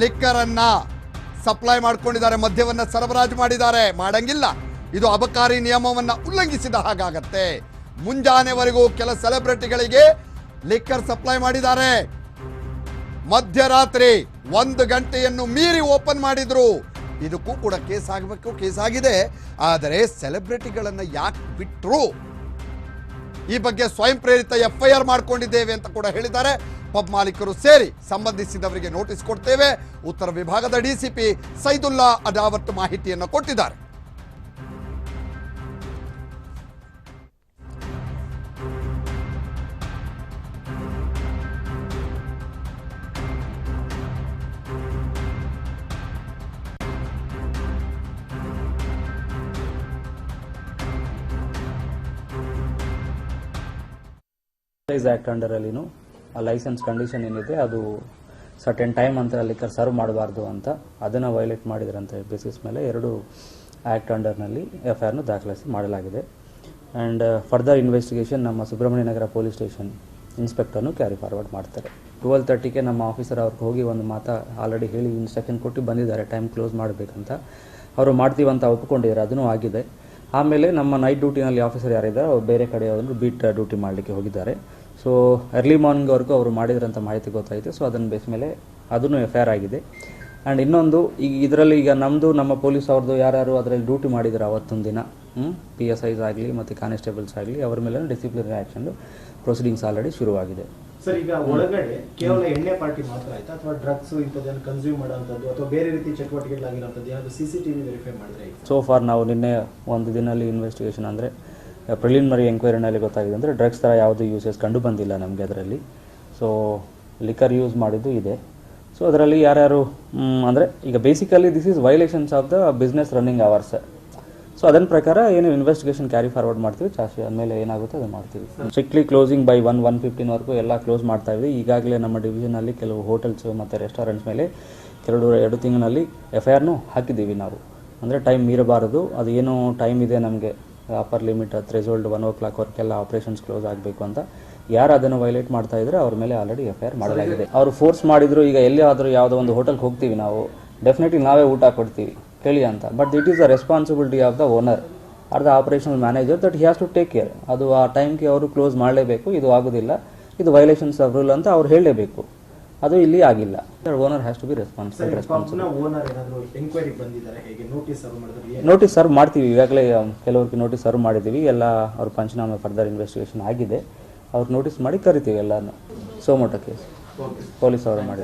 Liquor ಅನ್ನ supply ಮಾಡ್ಕೊಂಡಿದ್ದಾರೆ, ಮದ್ಯವನ್ನ ಸರಬರಾಜು ಮಾಡಿದ್ದಾರೆ. ಮಾಡಂಗಿಲ್ಲ. ಇದು ಅಬಕಾರಿ ನಿಯಮವನ್ನ ಉಲ್ಲಂಘಿಸಿದ ಹಾಗಾಗತ್ತೆ. ಮುಂಜಾನೆವರೆಗೂ ಕೆಲ ಸೆಲೆಬ್ರಿಟಿಗಳಿಗೆ ಲಿಕ್ಕರ್ ಸಪ್ಲೈ ಮಾಡಿದ್ದಾರೆ. ಮಧ್ಯರಾತ್ರಿ ಒಂದು ಗಂಟೆಯನ್ನು ಮೀರಿ ಓಪನ್ ಮಾಡಿದ್ರು. ಇದಕ್ಕೂ ಕೂಡ ಕೇಸ್ ಆಗಬೇಕು, ಕೇಸ್ ಆಗಿದೆ. ಆದರೆ ಸೆಲೆಬ್ರಿಟಿಗಳನ್ನು ಯಾಕೆ ಬಿಟ್ರು? ಈ ಬಗ್ಗೆ ಸ್ವಯಂ ಪ್ರೇರಿತ ಎಫ್ಐಆರ್ ಮಾಡಿಕೊಂಡಿದ್ದೇವೆ ಅಂತ ಕೂಡ ಹೇಳಿದ್ದಾರೆ. ಪಬ್ ಮಾಲೀಕರು ಸೇರಿ ಸಂಬಂಧಿಸಿದವರಿಗೆ ನೋಟಿಸ್ ಕೊಡ್ತೇವೆ. ಉತ್ತರ ವಿಭಾಗದ ಡಿಸಿಪಿ ಸೈದುಲ್ಲಾ ಅಡಾವತ್ ಮಾಹಿತಿಯನ್ನು ಕೊಟ್ಟಿದ್ದಾರೆ. ಎಕ್ಸೈಸ್ ಅಂಡರ್ ಅಂಡರಲ್ಲಿನೂ ಆ ಲೈಸೆನ್ಸ್ ಕಂಡೀಷನ್ ಏನಿದೆ, ಅದು ಸರ್ಟೆನ್ ಟೈಮ್ ಅಂತ ಅಲ್ಲಿ ಸರ್ವ್ ಮಾಡಬಾರ್ದು ಅಂತ ಅದನ್ನು ವೈಲೇಟ್ ಮಾಡಿದ್ರಂತ ಬೇಸಿಸ್ ಮೇಲೆ ಎರಡು ಆ್ಯಕ್ಟ್ ಅಂಡರ್ನಲ್ಲಿ ಎಫ್ ಐ ಆರ್ನ ದಾಖಲಿಸಿ ಮಾಡಲಾಗಿದೆ. ಆ್ಯಂಡ್ ಫರ್ದರ್ ಇನ್ವೆಸ್ಟಿಗೇಷನ್ ನಮ್ಮ ಸುಬ್ರಹ್ಮಣ್ಯ ನಗರ ಪೊಲೀಸ್ ಸ್ಟೇಷನ್ ಇನ್ಸ್ಪೆಕ್ಟರ್ನು ಕ್ಯಾರಿ ಫಾರ್ವರ್ಡ್ ಮಾಡ್ತಾರೆ. ಟ್ವೆಲ್ ತರ್ಟಿಗೆ ನಮ್ಮ ಆಫೀಸರ್ ಅವ್ರಿಗೆ ಹೋಗಿ ಒಂದು ಮಾತಾ ಆಲ್ರೆಡಿ ಹೇಳಿ ಇನ್ಸ್ಟ್ರಕ್ಷನ್ ಕೊಟ್ಟು ಬಂದಿದ್ದಾರೆ ಟೈಮ್ ಕ್ಲೋಸ್ ಮಾಡಬೇಕಂತ. ಅವರು ಮಾಡ್ತೀವಂತ ಒಪ್ಕೊಂಡಿದ್ದಾರೆ, ಅದನ್ನು ಆಗಿದೆ. ಆಮೇಲೆ ನಮ್ಮ ನೈಟ್ ಡ್ಯೂಟಿನಲ್ಲಿ ಆಫೀಸರ್ ಯಾರಿದ್ದಾರೆ ಅವ್ರು ಬೇರೆ ಕಡೆ ಅವರು ಬೀಟ್ ಡ್ಯೂಟಿ ಮಾಡಲಿಕ್ಕೆ ಹೋಗಿದ್ದಾರೆ. ಸೊ ಅರ್ಲಿ ಮಾರ್ನಿಂಗ್ವರೆಗೂ ಅವರು ಮಾಡಿದ್ರಂತ ಮಾಹಿತಿ ಗೊತ್ತಾಯಿತು. ಸೊ ಅದನ್ನು ಬೇಸ್ ಮೇಲೆ ಅದನ್ನು ಎಫ್ ಐ ಆರ್ ಆಗಿದೆ. ಆ್ಯಂಡ್ ಇನ್ನೊಂದು ಈಗ ಇದರಲ್ಲಿ ಈಗ ನಮ್ಮದು ನಮ್ಮ ಪೊಲೀಸ್ ಅವ್ರದ್ದು ಯಾರ್ಯಾರು ಅದರಲ್ಲಿ ಡ್ಯೂಟಿ ಮಾಡಿದ್ರು ಅವತ್ತೊಂದು ದಿನ ಪಿ ಎಸ್ ಐಸ್ ಆಗಲಿ ಮತ್ತು ಕಾನ್ಸ್ಟೇಬಲ್ಸ್ ಆಗಲಿ ಅವ್ರ ಮೇಲೆ ಡಿಸಿಪ್ಲಿನರಿ ಆ್ಯಕ್ಷನ್ ಪ್ರೊಸೀಡಿಂಗ್ಸ್ ಆಲ್ರೆಡಿ ಶುರುವಾಗಿದೆ. ಸರ್ ಈಗ ಒಳಗಡೆ ಕೇವಲ ಎಣ್ಣೆ ಪಾರ್ಟಿ ಮಾತ್ರ ಆಯ್ತಾ? ಅಥವಾ ಡ್ರಗ್ಸ್ ಇಂಥದ್ದನ್ನು ಕನ್ಸ್ಯೂಮ್ ಮಾಡೋಂಥದ್ದು ಅಥವಾ ಬೇರೆ ರೀತಿ ಚಟುವಟಿಕೆಗಳಾಗಿರೋಂಥದ್ದು ಯಾವುದು ಸಿ ಸಿ ಟಿವಿ ವೆರಿಫೈ ಮಾಡಿದ್ರೆ ಸೊ ಫಾರ್ ನಾವು ನಿನ್ನೆ ಒಂದು ದಿನಲ್ಲಿ ಇನ್ವೆಸ್ಟಿಗೇಷನ್ ಅಂದರೆ ಪ್ರಿಲಿಮಿನರಿ ಎಂಕ್ವೈರಿನಲ್ಲಿ ಗೊತ್ತಾಗಿದೆ ಅಂದರೆ ಡ್ರಗ್ಸ್ ಥರ ಯಾವುದು ಯೂಸಸ್ ಕಂಡು ಬಂದಿಲ್ಲ ನಮಗೆ ಅದರಲ್ಲಿ. ಸೊ ಲಿಕರ್ ಯೂಸ್ ಮಾಡಿದ್ದು ಇದೆ. ಸೊ ಅದರಲ್ಲಿ ಯಾರ್ಯಾರು ಅಂದರೆ ಈಗ basically this is violations of the business running hours so ಅದನ್ನ ಪ್ರಕಾರ ಏನು ಇನ್ವೆಸ್ಟಿಗೇಷನ್ ಕ್ಯಾರಿ ಫಾರ್ವರ್ಡ್ ಮಾಡ್ತೀವಿ, ಚಾರ್ಜ್ ಆದಮೇಲೆ ಏನಾಗುತ್ತೆ ಅದನ್ನು ಮಾಡ್ತೀವಿ. Strictly closing by one one ಫಿಫ್ಟೀನ್ವರೆಗೂ ಎಲ್ಲ ಕ್ಲೋಸ್ ಮಾಡ್ತಾ ಇದ್ವಿ ಈಗಾಗಲೇ ನಮ್ಮ ಡಿವಿಷನಲ್ಲಿ ಕೆಲವು ಹೋಟೆಲ್ಸ್ ಮತ್ತು ರೆಸ್ಟೋರೆಂಟ್ಸ್ ಮೇಲೆ ಎರಡು ಎರಡು ತಿಂಗಳಲ್ಲಿ ಎಫ್ ಐ ಆರ್ನು ಹಾಕಿದ್ದೀವಿ ನಾವು. ಅಂದರೆ ಟೈಮ್ ಮೀರಬಾರದು. ಅದು ಏನು ಟೈಮ್ ಇದೆ ನಮಗೆ. Upper limit threshold one o'clock ವರ್ಕೆಲ್ಲ operations close ಆಗಬೇಕು ಅಂತ ಯಾರು ಅದನ್ನು ವೈಲೇಟ್ ಮಾಡ್ತಾ ಇದ್ರೆ ಅವ್ರ ಮೇಲೆ ಆಲ್ರೆಡಿ ಎಫ್ ಐ ಆರ್ ಮಾಡಲಾಗಿದೆ. ಅವರು ಫೋರ್ಸ್ ಮಾಡಿದ್ರು ಈಗ ಎಲ್ಲಿ ಆದರೂ ಯಾವುದೋ ಒಂದು ಹೋಟೆಲ್ಗೆ ಹೋಗ್ತೀವಿ ನಾವು ಡೆಫಿನೆಟ್ಲಿ ನಾವೇ ಊಟ ಕೊಡ್ತೀವಿ ಕೇಳಿ ಅಂತ. But it is the responsibility of the owner or the operational manager that he has to take care ಅದು ಆ ಟೈಮ್ಗೆ ಅವರು ಕ್ಲೋಸ್ ಮಾಡಲೇಬೇಕು ಇದು ಆಗೋದಿಲ್ಲ ಇದು ವೈಲೇಷನ್ಸ್ ಆಫ್ ರೂಲ್ ಅಂತ ಅವ್ರು ಹೇಳಲೇಬೇಕು. ಅದು ಇಲ್ಲಿ ಆಗಿಲ್ಲ. Owner has to be responsible responsible notice serve ಮಾಡ್ತೀವಿ. ಈಗಾಗಲೇ ಕೆಲವ್ರಿಗೆ ನೋಟಿಸ್ ಸರ್ವ್ ಮಾಡಿದ್ದೀವಿ. ಎಲ್ಲ ಅವ್ರ ಪಂಚನಾಮೆ ಫರ್ದರ್ ಇನ್ವೆಸ್ಟಿಗೇಷನ್ ಆಗಿದೆ. ಅವ್ರು ನೋಟಿಸ್ ಮಾಡಿ ಕರಿತೀವಿ ಎಲ್ಲಾನು ಸೋಮೋಟೋ ಕೇಸ್ ಪೊಲೀಸ್ ಅವರು ಮಾಡಿ